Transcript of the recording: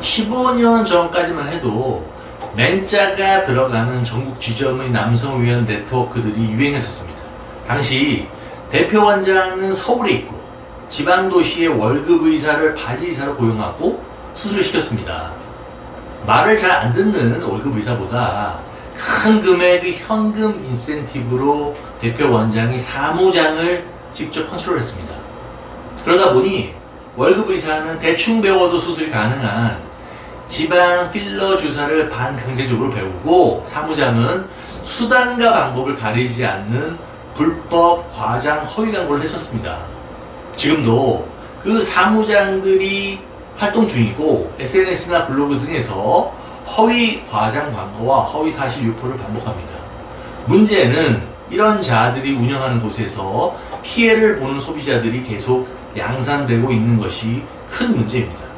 15년 전까지만 해도 맨자가 들어가는 전국 지점의 남성위원 네트워크들이 유행했었습니다. 당시 대표 원장은 서울에 있고 지방도시의 월급 의사를 바지 의사로 고용하고 수술을 시켰습니다. 말을 잘 안 듣는 월급 의사보다 큰 금액의 현금 인센티브로 대표 원장이 사무장을 직접 컨트롤했습니다. 그러다 보니 월급 의사는 대충 배워도 수술이 가능한 지방 필러 주사를 반강제적으로 배우고 사무장은 수단과 방법을 가리지 않는 불법 과장 허위 광고를 했었습니다. 지금도 그 사무장들이 활동 중이고 SNS나 블로그 등에서 허위 과장 광고와 허위 사실 유포를 반복합니다. 문제는 이런 자들이 운영하는 곳에서 피해를 보는 소비자들이 계속 양산되고 있는 것이 큰 문제입니다.